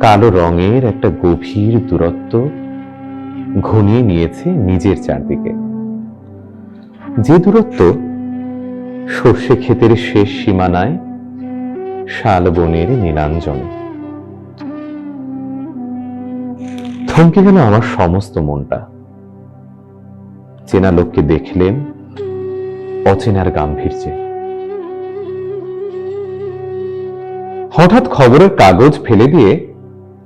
কালো রঙের একটা গভীর দূরত্ব ঘনিয়ে নিয়েছে নিজের চারদিকে। যে দূরত্ব সর্ষে ক্ষেতের শেষ সীমানায় শালবনের নীলাঞ্জন। থমকে গেল আমার সমস্ত মনটা। চেনা লোককে দেখলেন অচেনার গাম্ভীর্যে। হঠাৎ খবরের কাগজ ফেলে দিয়ে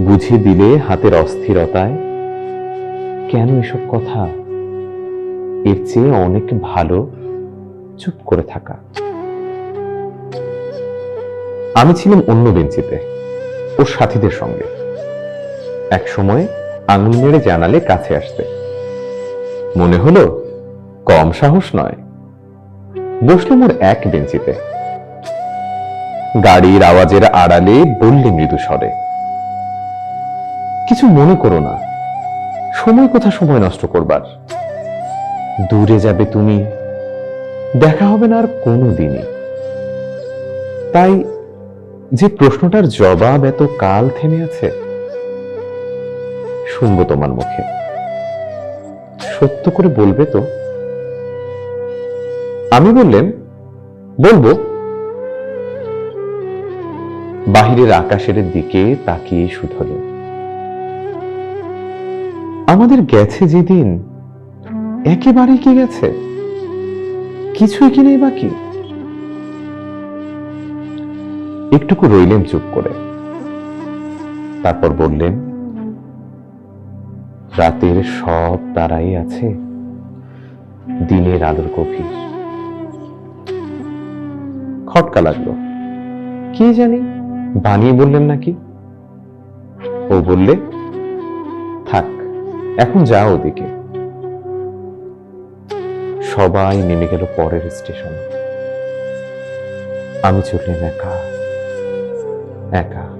বুঝিয়ে দিলে হাতের অস্থিরতায়। কেন এসব কথা? এর চেয়ে অনেক ভালো চুপ করে থাকা। আমি ছিলাম অন্য বেঞ্চিতে, ওর সাথীদের সঙ্গে। এক সময় আঙুল নেড়ে জানালে কাছে আসতে। মনে হলো, কম সাহস নয়। বসলাম ওর এক বেঞ্চিতে। গাড়ির আওয়াজের আড়ালে বললে মৃদু স্বরে কিছু মনে করো না। সময় কোথা সময় নষ্ট করবার? দূরে যাবে তুমি, দেখা হবে না আর কোনো দিনই। তাই যে প্রশ্নটার জবাব এত কাল থেমে আছে, শুনব তোমার মুখে। সত্য করে বলবে তো? আমি বললেন, বলব। বাহিরের আকাশের দিকে তাকিয়ে শুধলেন আমাদের গেছে যেদিন একেবারে কি গেছে? কিছুই কি নেই বাকি? একটুকু রইলেন চুপ করে। তারপর বললেন, রাতের সব তারাই আছে, দিনের আলোর গভীর। খটকা লাগল। কি জানি, বানিয়ে বললেন নাকি? ও বললে এখন যা ওদিকে। সবাই নেমে গেল পরের স্টেশন। আমি চললাম একা। একা।